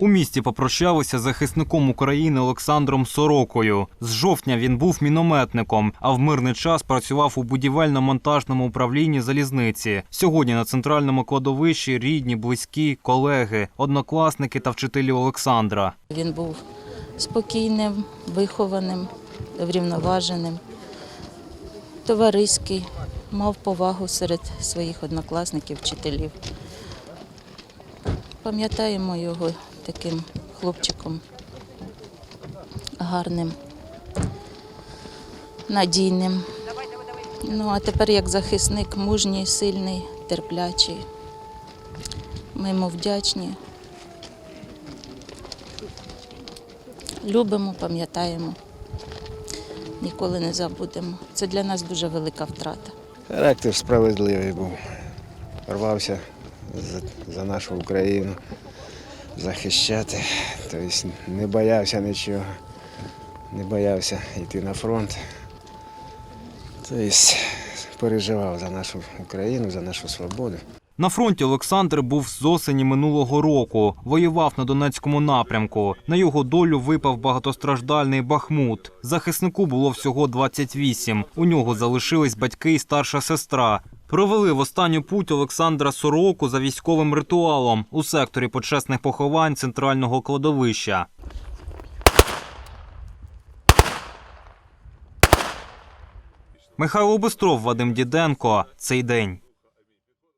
У місті попрощалися з захисником України Олександром Сорокою. З жовтня він був мінометником, а в мирний час працював у будівельно-монтажному управлінні залізниці. Сьогодні на центральному кладовищі рідні, близькі, колеги, однокласники та вчителі Олександра. Він був спокійним, вихованим, врівноваженим, товариський, мав повагу серед своїх однокласників, вчителів. Пам'ятаємо його таким хлопчиком гарним, надійним. Ну, а тепер як захисник мужній, сильний, терплячий. Ми йому вдячні. Любимо, пам'ятаємо, ніколи не забудемо. Це для нас дуже велика втрата. Характер справедливий був. Рвався за, за нашу Україну захищати. Тобто не боявся нічого, не боявся йти на фронт. Тобто переживав за нашу Україну, за нашу свободу. На фронті Олександр був з осені минулого року. Воював на Донецькому напрямку. На його долю випав багатостраждальний Бахмут. Захиснику було всього 28. У нього залишились батьки і старша сестра. Провели в останню путь Олександра Сороку за військовим ритуалом у секторі почесних поховань центрального кладовища. Михайло Бистров, Вадим Діденко. Цей день.